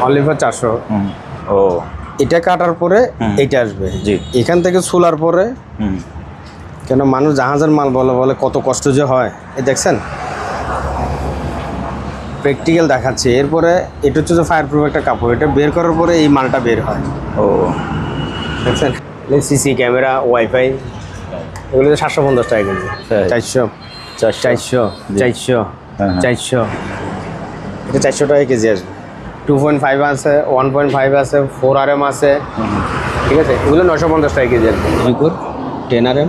Only for চারশো। ও। এটা কাটার পরে এটা আসবে। জি। এখান থেকে সোলার পরে কেন মানুষ জাহাজের মাল বলে বলে কত কষ্ট যে হয়। এই দেখছেন? প্র্যাকটিক্যাল দেখাচ্ছে। এরপরে এটা হচ্ছে যে ফায়ার প্রুফ একটা কাপড়। এটা বের করার পরে এই মালটা বের হয়। ও। দেখছেন? সিসি ক্যামেরা ওয়াইফাই এগুলো সাতশো পঞ্চাশ টাকা কেজি। তাই? চারশো। চারশো। চারশো। চারশো। হ্যাঁ, হ্যাঁ। চারশো। এটা চারশো টাকা কেজি আসবে। টু পয়েন্ট ফাইভ আছে ওয়ান পয়েন্ট ফাইভ আছে ফোর আর এম আছে। ঠিক আছে? এগুলো নশো পঞ্চাশ টাকা কেজি আসবে দুইকুর টেন আর এম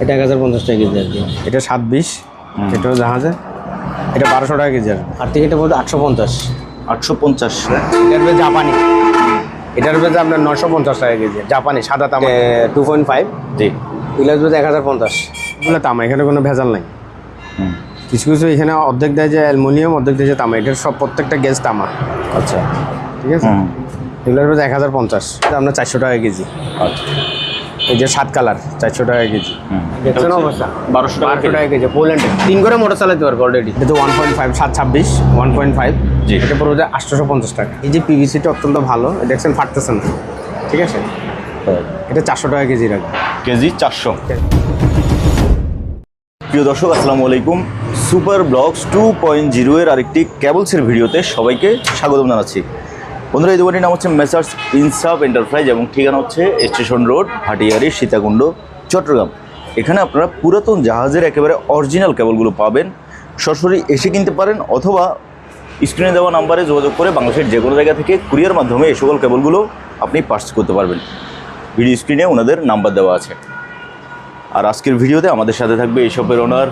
এটা এক হাজার পঞ্চাশ টাকা কেজি আসবে এটা সাত বিশ এটাও জাহাজে এটা বারোশো টাকা কেজি আর। আর থেকে এটা বলতে আটশো পঞ্চাশ। আটশো পঞ্চাশ। এটার বেজ জাপানি। এটার বেজ আপনার নশো পঞ্চাশ টাকা কেজি। জাপানি সাদা তামা টু পয়েন্ট ফাইভ জি। এগুলোর বেজ এক হাজার পঞ্চাশ। এগুলো তামা এখানে কোনো ভেজাল নাই। হুম। কিছু কিছু এখানে অর্ধেক দেয় যে অ্যালুমিনিয়াম অর্ধেক দেয় যে তামা। এটার সব প্রত্যেকটা গ্যাস তামা। আচ্ছা। ঠিক আছে? এগুলোর বেজ এক হাজার পঞ্চাশ। এটা আপনার চারশো টাকা কেজি। আচ্ছা। এই যে সাত কালার চারশো টাকা কেজি। দেখছেন অবস্থা। বারোশো বারোশো টাকা কেজি। পোল্যান্ডে তিন করে মোটর চালাতে পারবে অলরেডি এটা ওয়ান পয়েন্ট ফাইভ সাত ছাব্বিশ ওয়ান পয়েন্ট ফাইভ জি। এটা পড়বে আটশোশো পঞ্চাশ টাকা। এই যে পিভিসিটা অত্যন্ত ভালো দেখছেন ফাটতেছে না। ঠিক আছে? এটা চারশো টাকা কেজি রাখবে কেজি চারশো। প্রিয় দর্শক আসসালামু আলাইকুম। Super blogs two point zero এর আরেকটি ক্যাবলসের ভিডিওতে সবাইকে স্বাগতম জানাচ্ছি। বন্ধুরা, এই দোকানটির নাম হচ্ছে মেসার্স ইনসাফ এন্টারপ্রাইজ এবং ঠিকানা হচ্ছে স্টেশন রোড ভাটিয়ারি সীতাকুণ্ড, চট্টগ্রাম। এখানে আপনারা পুরাতন জাহাজের একেবারে অরিজিনাল কেবলগুলো পাবেন। সরাসরি এসে কিনতে পারেন অথবা স্ক্রিনে দেওয়া নাম্বারে যোগাযোগ করে বাংলাদেশের যে কোনো জায়গা থেকে কুরিয়ার মাধ্যমে এই সকল কেবলগুলো আপনি পার্চেস করতে পারবেন। ভিডিও স্ক্রিনে ওনাদের নাম্বার দেওয়া আছে। আর আজকের ভিডিওতে আমাদের সাথে থাকবে এই শপের ওনার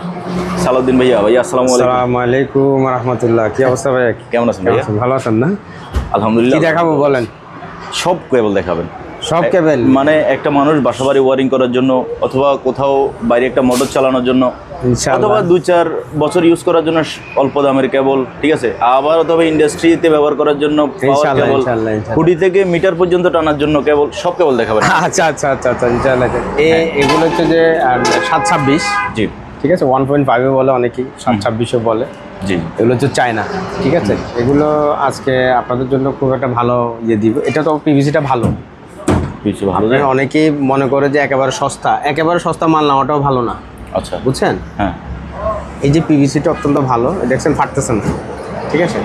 সালাউদ্দিন ভাইয়া। ভাইয়া আসসালামু আলাইকুম। আসসালামু আলাইকুম রহমতুল্লাহ। কি অবস্থা ভাই কেমন আছেন ভাইয়া? ভালো আছেন না? কি আলহামদুলিল্লাহ দেখাবো বলেন? সব কেবল দেখাবেন। সব কেবল? মানে একটা মানুষ বাসাবাড়ি ওয়ারিং করার জন্য অথবা কোথাও বাইরে একটা মোটর চালানোর জন্য। অথবা দু চার বছর ইউজ করার জন্য অল্প দামের কেবল ঠিক আছে? আবার অথবা ইন্ডাস্ট্রিতে ব্যবহার করার জন্য কেবল ইনশাআল্লাহ। হুডি থেকে মিটার পর্যন্ত টানার জন্য কেবল সব কেবল দেখাবেন। আচ্ছা আচ্ছা আচ্ছা আচ্ছা ইনশাআল্লাহ। এ এগুলো হচ্ছে যে সাত ছাব্বিশ জি। ঠিক আছে? ওয়ান পয়েন্ট ফাইভে বলে অনেকেই সাত ছাব্বিশও বলে। জি। এগুলো হচ্ছে চায়না ঠিক আছে? এগুলো আজকে আপনাদের জন্য খুব একটা ভালো ইয়ে দিব। এটা তো পিভিসিটা ভালো। ভালো আপনারা অনেকেই মনে করে যে একেবারে সস্তা। একেবারে সস্তা মাল নেওয়াটাও ভালো না। আচ্ছা। বুঝছেন? হ্যাঁ। এই যে পিভিসিটা অত্যন্ত ভালো দেখছেন ফাটতেছে না। ঠিক আছে?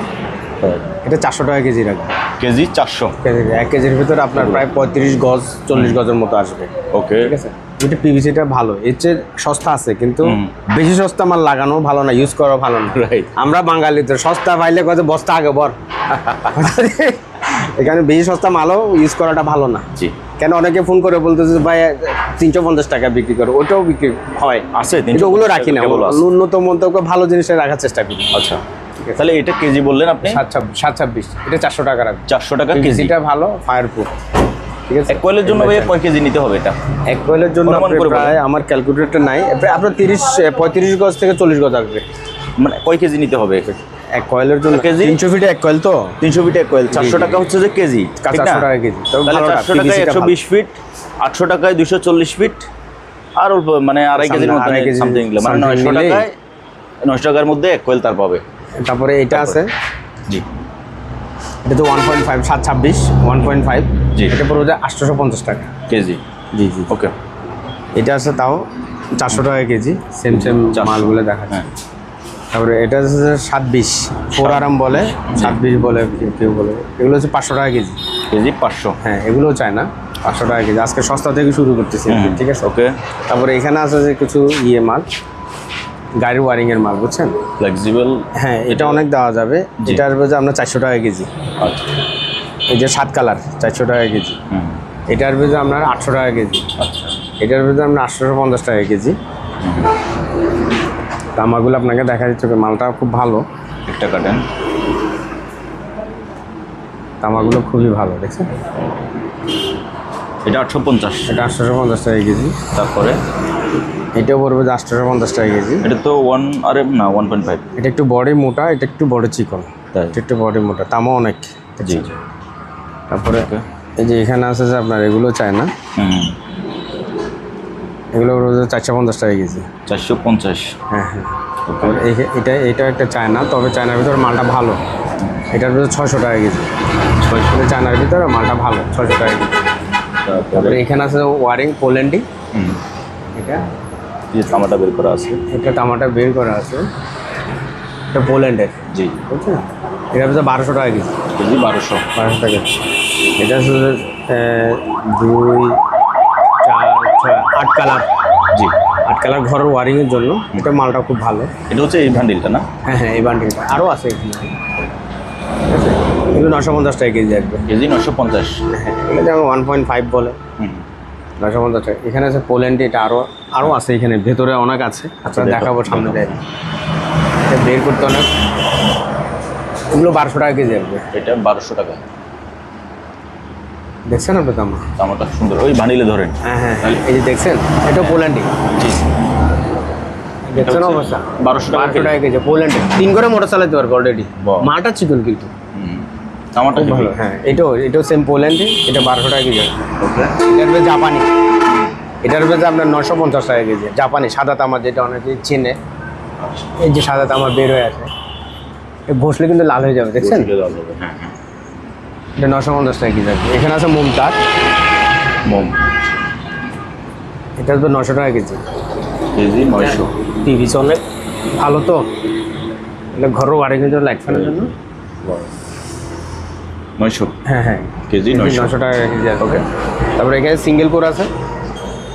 এটা চারশো টাকা কেজি রাখবে কেজি চারশো। কেজি এক কেজির ভিতরে আপনার প্রায় পঁয়ত্রিশ গজ চল্লিশ গজের মতো আসবে। ওকে। ঠিক আছে? এটা পিভিসিটা ভালো। এর চেয়ে সস্তা আছে কিন্তু বেশি সস্তা মাল লাগানো ভালো না ইউজ করা ভালো না। আমরা বাঙালিতে সস্তা পাইলে কত বস্তা আগে বর। এখানে বেশি সস্তা মালও ইউজ করাটা ভালো না। জি। কেন অনেকে ফোন করে বলতেছে ভাই তিনশো পঞ্চাশ টাকা বিক্রি করো। ওটাও বিক্রি হয়। আছে ওগুলো রাখি না। ন্যূনতম মন্তব্য ভালো জিনিসটা রাখার চেষ্টা করি। আচ্ছা। তাহলে এটা কেজি বললেন আপনি? সাত ছাব্বিশ সাত ছাব্বিশ। এটা চারশো টাকা রাখবে। চারশো টাকা কেজিটা ভালো ফায়ার প্রুফ ঠিক আছে? এক কয়েলের জন্য ভাইয়া কয় কেজি নিতে হবে এটা? এক কয়েলের জন্য। প্রায় আমার ক্যালকুলেটর নাই। আপনার তিরিশ পঁয়ত্রিশ গজ থেকে চল্লিশ গজ আসবে। মানে কয় কেজি নিতে হবে? এক কয়েলের জন্য। কেজি? তিনশো ফিটে এক কয়েল তো? তিনশো ফিট এক কয়েল চারশো টাকা হচ্ছে যে কেজি। চারশো টাকা কেজি। তাহলে চারশো টাকায় একশো বিশ ফিট আটশো টাকায় দুশো চল্লিশ ফিট আর অল্প মানে আড়াই কেজির মতো সামথিং মানে নয়শো টাকায় নয়শো টাকার মধ্যে এক কয়েল তার পাবে। তারপরে এটা আছে? জি। এটা তো ওয়ান পয়েন্ট ফাইভ সাত ছাব্বিশ ওয়ান পয়েন্ট ফাইভ জি। এটা পড়বে আটশোশো পঞ্চাশ টাকা। কেজি। জি জি। ওকে। এটা আছে তাও চারশো টাকা কেজি। সেম সেম 400 মালগুলো দেখাচ্ছে। হ্যাঁ। তারপরে এটা হচ্ছে সাত বিশ ফোর আরাম বলে সাত বিশ বলে কেউ- বলে। এগুলো হচ্ছে পাঁচশো টাকা কেজি। কেজি পাঁচশো। হ্যাঁ এগুলোও চায় না। পাঁচশো টাকা কেজি। আজকে সস্তা থেকে শুরু করতেছি ঠিক আছে? ওকে। তারপরে এখানে আছে যে কিছু ইয়ে মাল গাড়ির ওয়ারিংয়ের মাল বুঝছেন? ফ্লেক্সিবল হ্যাঁ এটা অনেক দেওয়া যাবে। এটা আসবে যে আপনার চারশো টাকা কেজি। আচ্ছা। এই যে সাত কালার চারশো টাকা কেজি। হুম। এটা আসবে যে আপনার আটশো টাকা কেজি। আচ্ছা। এটার ভিতরে আপনার আটশোশো পঞ্চাশ টাকা কেজি। তামাগুলো আপনাকে দেখা যাচ্ছে মালটা খুব ভালো। একটা কাটেন। তামাগুলো খুবই ভালো দেখছেন? এটা আটশো পঞ্চাশ। এটা আটশোশো পঞ্চাশ টাকা কেজি। তারপরে? এটাও পড়বে যে আটশোশো পঞ্চাশ টাকা কেজি। এটা তো ওয়ান আরে না ওয়ান পয়েন্ট ফাইভ এটা একটু বডি মোটা এটা একটু বড় চিকন। তাই? এটা একটু বডি মোটা তামা অনেক। জি। তারপরে এই যে এখানে আছে যে আপনার এগুলো চায় না? হুম। এগুলো চারশো পঞ্চাশ টাকা কেজি। চারশো পঞ্চাশ। হ্যাঁ হ্যাঁ। এটা এটা একটা চায়না তবে চায়নার ভিতরে মালটা ভালো। এটার ভিতরে ছশো টাকা কেজি। ছয়শো। চায়নার ভিতরে মালটা ভালো ছশো টাকা কেজি। তারপরে? এখানে আছে ওয়ারিং পোল্যান্ডি এটা। যে তামাটা বের করা আছে। এটা টামাটা বের করা আছে। এটা পোল্যান্ডের জি। বুঝছেন? এটার ভিতরে বারোশো টাকা কেজি। কেজি বারোশো। বারোশো টাকা এটা হচ্ছে দুই ছয় আট কালার। জি। আট কালার ঘরের ওয়ারিংয়ের জন্য। এটা মালটা খুব ভালো। এটা হচ্ছে এই ভান্ডিলটা না? হ্যাঁ হ্যাঁ এই বান্ডিলটা আরও আছে এখানে। ঠিক আছে? এগুলো নশো পঞ্চাশ টাকা কেজি আসবে কেজি নশো পঞ্চাশ। হ্যাঁ এগুলো যেমন ওয়ান পয়েন্ট ফাইভ বলে। নশো পঞ্চাশ টাকা। এখানে আছে পোল্যান্ড এটা আরও আরও আছে এখানে। ভেতরে অনেক আছে। আচ্ছা দেখো, দেখাবো সামনে। দেয় এটা বের করতে অনেক এগুলো বারোশো টাকা কেজি আসবে এটা বারোশো টাকা। দেখছেন আপনি তো আমার তামাটা সুন্দর। ওই ভান্ডিলে ধরেন। হ্যাঁ হ্যাঁ এই যে দেখছেন এটা পোল্যান্ডি। জি। দেখছেন অবস্থা? বারোশো টাকা টাকা কেজি। পোল্যান্ডে। তিন করে মোটর চালাতে পারব অলরেডি। মাটা চিকন কিন্তু। তামাটা ভালো। হ্যাঁ এটাও এটাও সেম পোল্যান্ডে এটা বারোশো টাকা কেজি। ওকে। উপরে জাপানি। এটার উপরে আপনার নশো পঞ্চাশ টাকা কেজি। জাপানি সাদা তামা যেটা অনেকে চেনে। এই যে সাদা তামা বের হয়ে আছে এ ঘষলে কিন্তু লাল হয়ে যাবে দেখছেন? হ্যাঁ হ্যাঁ। এটা নশো পঞ্চাশ টাকা কেজি আছে এখানে আছে মোম তার মোম। এটা তো নশো টাকা কেজি। কেজি নয়শো। টিভি চলে। ভালো তো। এটা ঘরও বাড়ি জন্য লাইট ফ্যানের জন্য নয়শো। হ্যাঁ হ্যাঁ। কেজি নয়শো। নশো টাকা কেজি আছে। তারপরে এখানে সিঙ্গেল কোর আছে।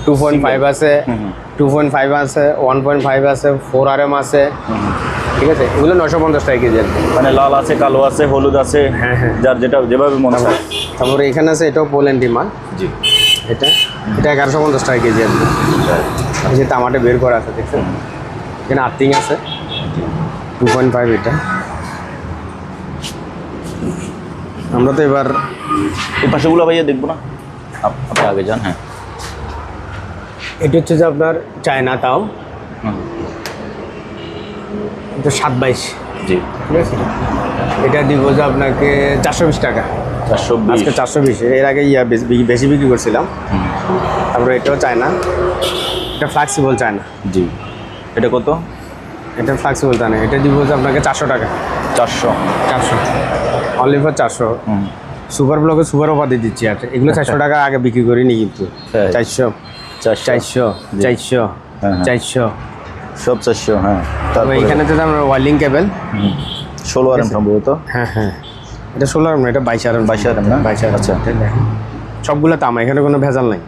টু পয়েন্ট ফাইভ আছে। টু পয়েন্ট ফাইভ আছে ওয়ান পয়েন্ট ফাইভ আছে ফোর আর এম আছে। ঠিক আছে? এগুলো নশো পঞ্চাশ টাকা কেজি মানে লাল আছে কালো আছে হলুদ আছে হ্যাঁ, হ্যাঁ। যার যেটা যেভাবে মনে হয়। তারপরে এখানে আছে এটাও পোল্যান্ডি মাল জি। এটা এটা এগারোশো পঞ্চাশ টাকা কেজি আছে। এই যে টামাটে বের করা আছে দেখছেন? এখানে আর্থিং আছে। টু পয়েন্ট ফাইভ এটা। আমরা তো এবার এই পাশেগুলো ভাইয়া দেখব না? আপ- আপনি আগে যান হ্যাঁ। এটা হচ্ছে যে আপনার চায়না তাও। এটা সাত বাইশ জি। ঠিক আছে? এটা দিব যে আপনাকে চারশো বিশ টাকা। চারশো বিশ। আজকে চারশো বিশ। এর আগে ইয়া বেশি বেশি বিক্রি করছিলাম। তারপরে এটাও চায়না। এটা ফ্লেক্সিবল চায়না। জি। এটা কত? এটা ফ্লেক্সিবল চায়না। এটা দিব যে আপনাকে চারশো টাকা। চারশো। চারশো। অনলি ফর চারশো। সুপার ব্লকে সুপার উপাধি দিচ্ছি। আর এগুলো চারশো টাকা আগে বিক্রি করিনি কিন্তু। তাই? চারশো। চারশো। চারশো চারশো হ্যাঁ, হ্যাঁ। চারশো। সব চারশো হ্যাঁ। তারপরে এখানে তো আমরা ওয়ার্লিং কেবল। ষোলো আর এম সম্ভবত। হ্যাঁ হ্যাঁ। এটা ষোলো আর না এটা বাইশ আর বাইশ আর এম না? বাইশ আর আচ্ছা। সবগুলো তামা এখানে কোনো ভেজাল নাই।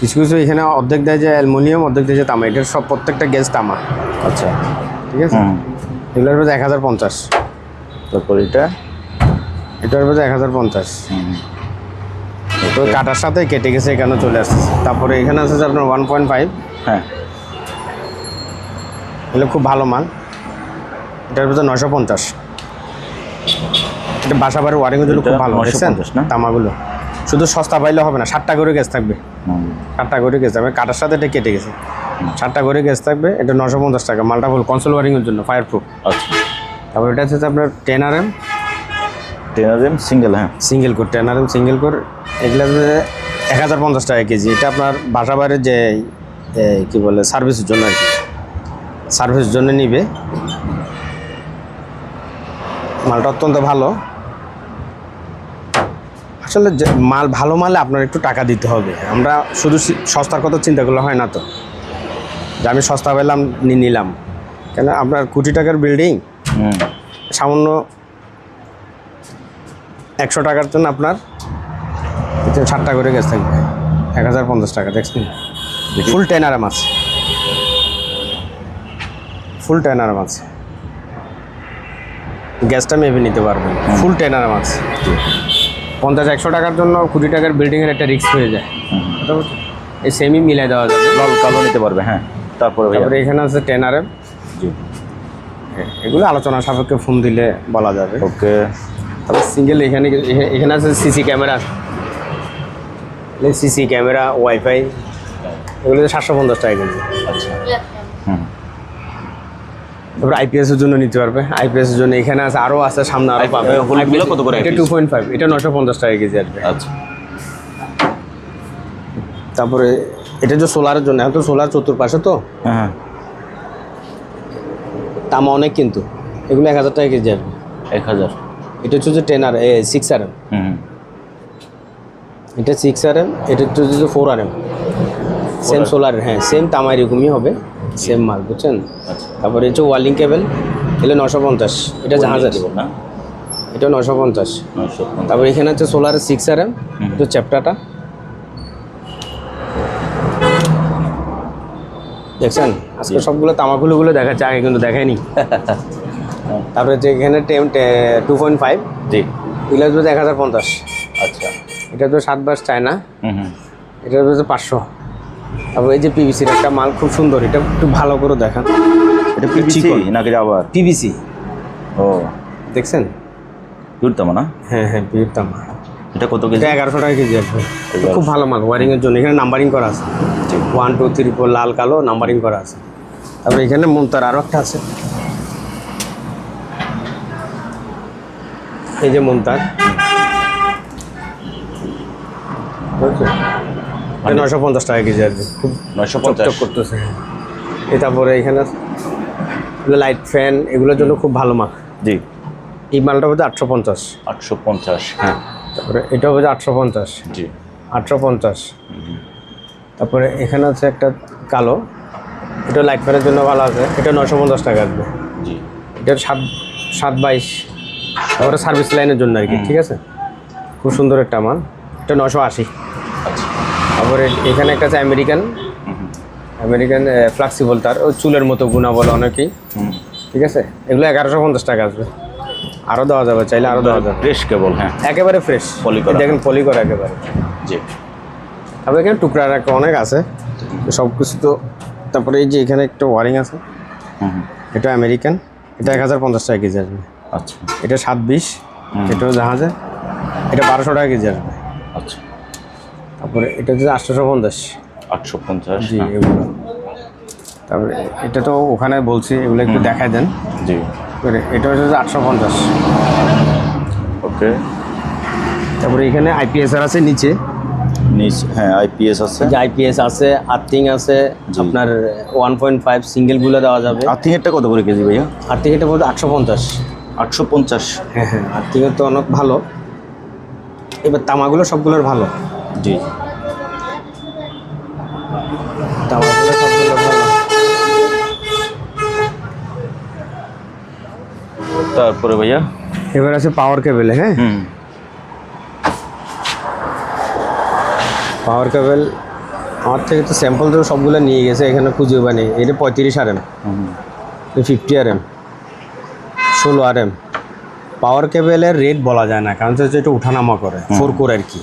কিছু কিছু এখানে অর্ধেক দেয় যে অ্যালুমিনিয়াম অর্ধেক দেয় যে তামা। এটার সব প্রত্যেকটা গ্যাস তামা। আচ্ছা। ঠিক আছে? এগুলোর মধ্যে এক হাজার পঞ্চাশ। তারপর এটা? এটার মধ্যে এক হাজার পঞ্চাশ। তো কাটার সাথে কেটে গেছে এখানে চলে আসছে। তারপরে এখানে আছে আপনার ওয়ান পয়েন্ট ফাইভ হ্যাঁ। এগুলো খুব ভালো মাল। এটার ভিতরে নশো পঞ্চাশ। এটা বাসা বাড়ির জন্য খুব ভালো 950 দেখছেন? তামাগুলো। শুধু সস্তা পাইলে হবে না ষাটটা করে গ্যাস থাকবে। ষাটটা করে গ্যাস থাকবে কাটার সাথে এটা কেটে গেছে। ষাটটা করে গ্যাস থাকবে এটা নশো পঞ্চাশ টাকা। মালটা ফুল কনসোল ওয়ারিংয়ের জন্য ফায়ার প্রুফ আচ্ছা। তারপর এটা হচ্ছে আপনার ten R M ten R M single হ্যাঁ। Single core ten R M single core এগুলো এক হাজার পঞ্চাশ টাকা কেজি এটা আপনার বাসা বাড়ির যে কি বলে সার্ভিসের জন্য আর কি। সার্ভিসের জন্য নিবে। মালটা অত্যন্ত ভালো। আসলে যে মাল ভালো মালে আপনার একটু টাকা দিতে হবে। আমরা শুধু সস্তার কথা চিন্তা করলে হয় না তো। যে আমি সস্তা পেলাম নি- নিলাম। কেন আপনার কোটি টাকার বিল্ডিং সামান্য একশো টাকার জন্য আপনার ষাটটা করে গ্যাস থাকবে এক হাজার পঞ্চাশ টাকা দেখছেন? ফুল টেন আরাম আছে। ফুল টেন আরাম আছে। গ্যাসটা মেপে নিতে পারবেন ফুল টেন আরাম আছে। পঞ্চাশ একশো টাকার জন্য কুড়ি টাকার বিল্ডিংয়ের একটা রিস্ক হয়ে যায়। এই সেমই মিলাই দেওয়া যাবে। লাল কালো নিতে পারবে হ্যাঁ। তারপরে তারপরে এখানে আছে টেন আরএম জি। এগুলো আলোচনা সাপেক্ষে ফোন দিলে বলা যাবে। ওকে। তারপর সিঙ্গেল এখানে এখানে- এখানে আছে CC camera CC camera wifi এগুলো সাতশো পঞ্চাশ টাকা কেজি। আচ্ছা। হুম। তারপর আইপিএস এর জন্য নিতে পারবে। আইপিএস এর জন্য এখানে আছে আরও আছে সামনে আরও I- পাবে। হলুদগুলো কত করে এটা IPS? টু পয়েন্ট ফাইভ এটা নশো পঞ্চাশ টাকা কেজি আসবে। আচ্ছা। তারপরে এটা যে সোলারের জন্য এখন তো সোলার চতুর্পাশে তো। হ্যাঁ। দাম অনেক কিন্তু। এগুলো এক হাজার টাকা কেজি আসবে। এক হাজার। এটা হচ্ছে যে টেন আর এ সিক্স আর হুম। এটা সিক্স আর এম এটা হচ্ছে four R M same solar হ্যাঁ সেম তামা এরকমই হবে সেম মাল বুঝছেন? তারপরে হচ্ছে ওয়ালিং কেবল এগুলো নশো পঞ্চাশ এটা জাহাজের না? এটা নশো পঞ্চাশ। তারপরে এখানে হচ্ছে সোলার সিক্স আর এম তো চ্যাপ্টারটা দেখছেন? আজকে সবগুলো তামাকুলোগুলো দেখাচ্ছে আগে কিন্তু দেখায়নি তারপরে হচ্ছে এখানে টেম টু পয়েন্ট ফাইভ জি। এগুলো এক হাজার পঞ্চাশ। আচ্ছা। এটা তো সাত বাস হুম হুম। এটা হচ্ছে পাঁচশো। তারপর এই যে পিভিসির একটা মাল খুব সুন্দর এটা একটু ভালো করে দেখান। এটা পিভিসি। নাকি আবার পিভিসি ও। দেখছেন? জুড়তাম না? হ্যাঁ হ্যাঁ পিভির তামা এটা কত কেজি? এগারোশো টাকা কেজি আসবে খুব ভালো মাল ওয়ারিংয়ের জন্য। এখানে নাম্বারিং করা আছে। ওয়ান টু থ্রি ফোর লাল কালো নাম্বারিং করা আছে। তারপরে এখানে মমতার আরও একটা আছে। এই যে মমতার নশো পঞ্চাশ টাকা কেজি আসবে খুব নয়শো পঞ্চাশ। করতেছে। তারপরে এখানে লাইট ফ্যান এগুলোর জন্য খুব ভালো মাল। জি। এই মালটা হচ্ছে আটশো পঞ্চাশ। আটশো পঞ্চাশ। হ্যাঁ। তারপরে এটা হচ্ছে আটশো পঞ্চাশ। জি। আটশো পঞ্চাশ। তারপরে এখানে আছে একটা কালো। এটা লাইট ফ্যানের জন্য ভালো আছে। এটা নশো পঞ্চাশ টাকা আসবে। জি। এটা সাত সাত বাইশ। তারপরে সার্ভিস লাইনের জন্য আর কি ঠিক আছে? খুব সুন্দর একটা মাল। এটা নশো আশি। আচ্ছা তারপরে এখানে একটা আছে আমেরিকান। আমেরিকান ফ্লাক্সিবল তার। ও চুলের মতো গুণা বলে অনেকেই। ঠিক আছে? এগুলো এগারোশো পঞ্চাশ টাকা আসবে। আরও দেওয়া যাবে চাইলে আরও দেওয়া যাবে। ফ্রেশ কেবল হ্যাঁ। একেবারে ফ্রেশ পলি করা। দেখেন পলি করা একেবারে। জি। তারপরে এখানে টুকরা রাখা অনেক আছে। সব কিছু তো তারপরে এই যে এখানে একটা ওয়ারিং আছে। এটা আমেরিকান। এটা এক হাজার পঞ্চাশ টাকা কেজি আসবে। আচ্ছা। এটা সাত বিশ। এটাও জাহাজে। এটা বারোশো টাকা কেজি আসবে। আচ্ছা। তারপরে এটা হচ্ছে আটশোশো পঞ্চাশ। আটশো পঞ্চাশ জি এগুলো। তারপরে এটা তো ওখানে বলছি এগুলো একটু দেখাই দেন। জি। এটা হচ্ছে আটশো পঞ্চাশ ওকে। তারপরে এখানে আইপিএস আর আছে নিচে। নিচ হ্যাঁ আইপিএস আছে। যে আইপিএস আছে আর্থিং আছে আপনার ওয়ান পয়েন্ট ফাইভ সিঙ্গেলগুলো দেওয়া যাবে। কত করে কেজি ভাইয়া? আর্থিং এটা বলতে আটশো পঞ্চাশ আটশো পঞ্চাশ হ্যাঁ হ্যাঁ আর্থিংয়ের তো অনেক ভালো। এবার তামাগুলো সবগুলোর ভালো। জি। তামাগুলো সবগুলো ভালো। তারপরে ভাইয়া? এবার আছে পাওয়ার কেবেল হ্যাঁ? পাওয়ার কেবেল আমার থেকে তো স্যাম্পল তো সবগুলো নিয়ে গেছে এখানে খুঁজে পানি এটা পঁয়ত্রিশ R M fifty R M ষোলো আর এম পাওয়ার কেবেলের রেট বলা যায় না কারণ হচ্ছে এটা উঠানামা করে ফোর কোর আর কি।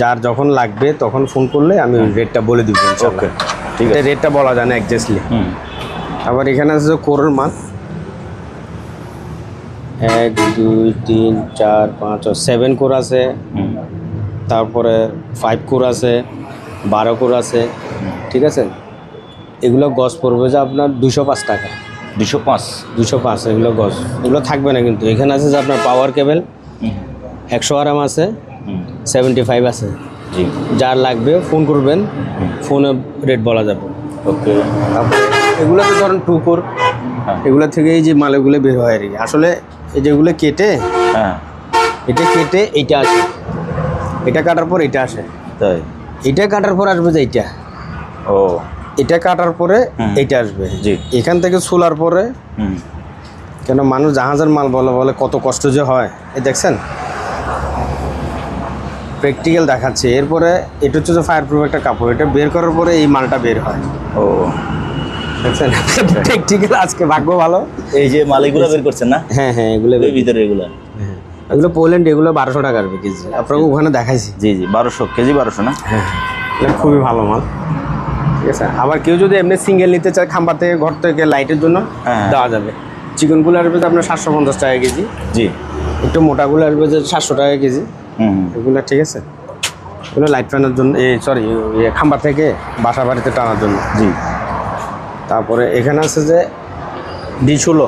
যার যখন লাগবে তখন ফোন করলে আমি রেটটা বলে দিব ওকে ঠিক আছে। রেটটা বলা যায় না একজাস্টলি হুম। আবার এখানে আছে কোরের মাল এক দুই তিন চার পাঁচ সেভেন কোর আছে। তারপরে ফাইভ কোর আছে বারো কোর আছে। ঠিক আছে? এগুলো গজ পড়বে যে আপনার দুশো পাঁচ টাকা। দুশো পাঁচ। দুশো পাঁচ এগুলো গজ এগুলো থাকবে না কিন্তু। এখানে আছে যে আপনার পাওয়ার কেবেল একশো আরাম আছে সেভেন্টি ফাইভ আছে। জি। যার লাগবে ফোন করবেন ফোনে রেট বলা যাবে। ওকে। এগুলো তো ধরেন টু কোর হ্যাঁ। এগুলো থেকে এই যে মালগুলো বের হয় আর কি। আসলে এই যেগুলো কেটে হ্যাঁ। এটা কেটে এইটা আসে। এটা কাটার পর এটা আসে। তাই। এটা কাটার পর আসবে যে এইটা। ও। এটা কাটার পরে এটা আসবে। জি। এখান থেকে সোলার পরে কেন মানুষ জাহাজের মাল বলে বলে কত কষ্ট যে হয়। এই দেখছেন? প্র্যাকটিক্যাল দেখাচ্ছে। এরপরে এটা হচ্ছে যে ফায়ার প্রুফ একটা কাপড়। এটা বের করার পরে এই মালটা বের হয়। ও। দেখছেন? প্র্যাকটিক্যাল আজকে ভাগ্য ভালো। এই যে মালিকগুলো বের করছেন না? হ্যাঁ হ্যাঁ এগুলো ভিতরে এগুলো? হ্যাঁ। এগুলো পোল্যান্ড এগুলো বারোশো টাকা কেজি আপনাকে ওখানে দেখাইছি। জি জি বারোশো কেজি বারোশো না? হ্যাঁ খুবই ভালো মাল। আছে। আবার কেউ যদি এমনি সিঙ্গেল নিতে চায় খাম্বার থেকে ঘর থেকে লাইটের জন্য হ্যাঁ। দেওয়া যাবে। চিকনগুলো আসবে আপনার সাতশো পঞ্চাশ টাকা কেজি। জি। একটু মোটাগুলো আসবে যে সাতশো টাকা কেজি। এগুলো ঠিক আছে। এগুলো লাইট ফ্যানের জন্য এই সরি খাম্বার থেকে বাসা বাড়িতে টানার জন্য। জি। তারপরে এখানে আছে যে ডিছুলো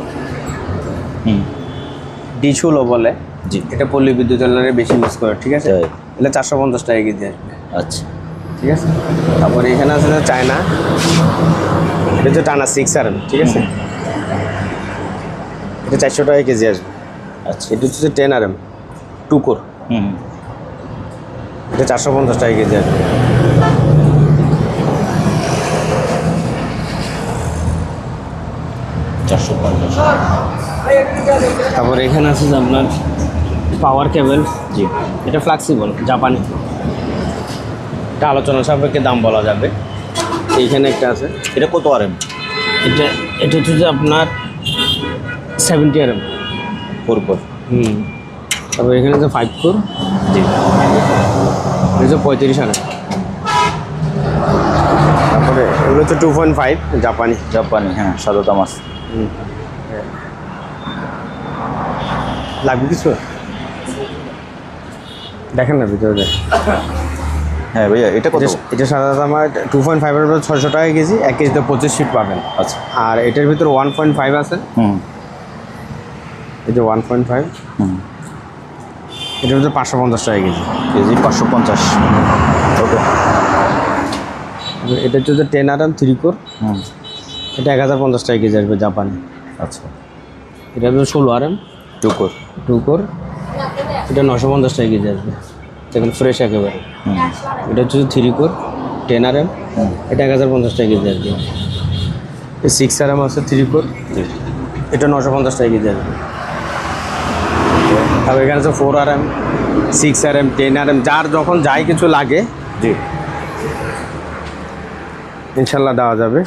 হুম। ডিছুলো বলে। জি। এটা পল্লী বিদ্যুৎ বেশি ইউজ করে ঠিক আছে। এটা চারশো পঞ্চাশ টাকা কেজি আসবে। আচ্ছা। ঠিক আছে? তারপরে এখানে আছে চায়না। এটা হচ্ছে টানা সিক্স আর ঠিক আছে? এটা চারশো টাকা কেজি আসবে। আচ্ছা। এটা হচ্ছে ten R M two core হুম। এটা চারশো পঞ্চাশ টাকা কেজি আসবে। চারশো পঞ্চাশ। তারপর এখানে আছে যে আপনার পাওয়ার কেবল জি। এটা ফ্লেক্সিবল জাপানি এটা আলোচনা সাপেক্ষে দাম বলা যাবে। এইখানে একটা আছে। এটা কত আর এম এটা এটা হচ্ছে যে আপনার seventy R M four four হুম। তারপর এখানে যে ফাইভ ফোর জি। এটা হচ্ছে পঁয়ত্রিশ আর তারপরে এগুলো হচ্ছে টু পয়েন্ট ফাইভ জাপানি। জাপানি হ্যাঁ সাদা হুম। লাগবে কিছু? দেখেন না ভিতরে। দেখ। হ্যাঁ ভাইয়া এটা কত? এটা- সাধারণত আমার টু পয়েন্ট ফাইভের উপর ছয়শো টাকা কেজি এক কেজিতে পঁচিশ ফিট পাবেন। আচ্ছা। আর এটার ভিতরে ওয়ান পয়েন্ট ফাইভ আছে। হুম। এই যে ওয়ান পয়েন্ট ফাইভ হুম। এটার ভিতরে পাঁচশো পঞ্চাশ টাকা কেজি। কেজি পাঁচশো পঞ্চাশ। ওকে। এটা হচ্ছে ten R M three core হুম। এটা এক হাজার পঞ্চাশ টাকা কেজি আসবে জাপানি। আচ্ছা। এটা হচ্ছে ষোলো আর এম টুকুর টু কোর এটা নশো পঞ্চাশ টাকা কেজি আসবে। দেখুন ফ্রেশ একেবারে। এটা হচ্ছে three core ten R M এটা এক হাজার পঞ্চাশ টাকা কেজি আসবে। সিক্স আর এম আছে থ্রি কোর এটা নশো পঞ্চাশ টাকা কেজি আসবে। তারপর এখানে আছে four R M six R M ten R M যার যখন যাই কিছু লাগে জি। ইনশাল্লাহ দেওয়া যাবে।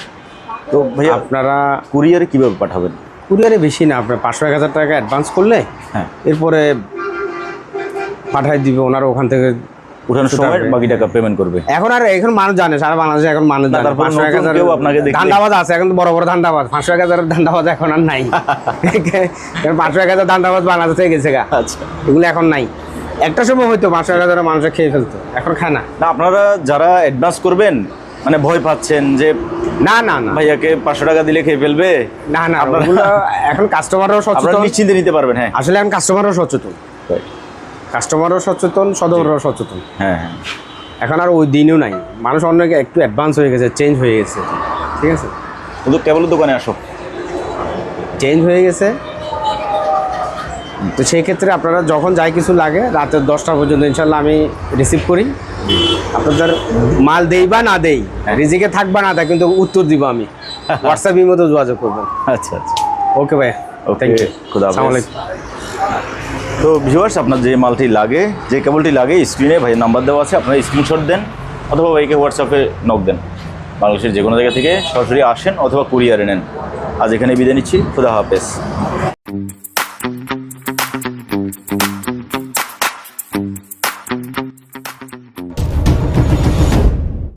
তো ভাইয়া আপনারা কুরিয়ারে কীভাবে পাঠাবেন? কুরিয়ারে বেশি না আপনার পাঁচশো এক হাজার টাকা অ্যাডভান্স করলে হ্যাঁ। এরপরে পাঠাই দিবে ওনারা ওখান থেকে উঠানোর সময় বাকি টাকা পেমেন্ট করবে। এখন আর এখন মানুষ জানে সারা বাংলাদেশে এখন মানুষ জানে। পাঁচশো এক হাজার কেউ আপনাকে দেখলে- ধান্দাবাজ আছে এখন বড় বড় ধান্দাবাজ। পাঁচশো এক হাজারের ধান্দাবাজ এখন আর নাই। পাঁচশো এক হাজার ধান্দাবাজ বাংলাদেশ থেকে গেছে গা। আচ্ছা। এগুলো এখন নাই। একটা সময় হয়তো পাঁচশো এক মানুষে খেয়ে ফেলতো এখন খায় না। আপনারা যারা অ্যাডভান্স করবেন মানে ভয় পাচ্ছেন যে না না না। ভাইয়াকে পাঁচশো টাকা দিলে খেয়ে ফেলবে? না না ওগুলো এখন কাস্টমারও সচেতন। নিশ্চিন্তে নিতে পারবেন হ্যাঁ। আসলে এখন কাস্টমারও সচেতন। কাস্টমারও সচেতন সদরও সচেতন। হ্যাঁ হ্যাঁ। এখন আর ওই দিনও নাই। মানুষ অনেক একটু অ্যাডভান্স হয়ে গেছে চেঞ্জ হয়ে গেছে। ঠিক আছে? শুধু কেবল দোকানে আসো। চেঞ্জ হয়ে গেছে। তো সেই ক্ষেত্রে আপনারা যখন যাই কিছু লাগে রাতে দশটা পর্যন্ত ইনশাল্লাহ আমি রিসিভ করি। আপনাদের মাল দেই বা না দেই রিজিকে থাকবা না থাক কিন্তু উত্তর দিব আমি। হোয়াটসঅ্যাপ মতো যোগাযোগ করবেন আচ্ছা আচ্ছা। ওকে ভাই থ্যাংক ইউ। আসসালামু আলাইকুম তো ভিউয়ার্স আপনার যে মালটি লাগে, যে কেবলটি লাগে স্ক্রিনে ভাই নাম্বার দেওয়া আছে, আপনারা স্ক্রিনশট দেন, অথবা ভাইকে হোয়াটসঅ্যাপে নক দেন। বাংলাদেশের যে কোনো জায়গা থেকে সরাসরি আসেন অথবা কুরিয়ারে নেন। আজ এখানে বিদায় নিচ্ছি, খুদা হাফেজ।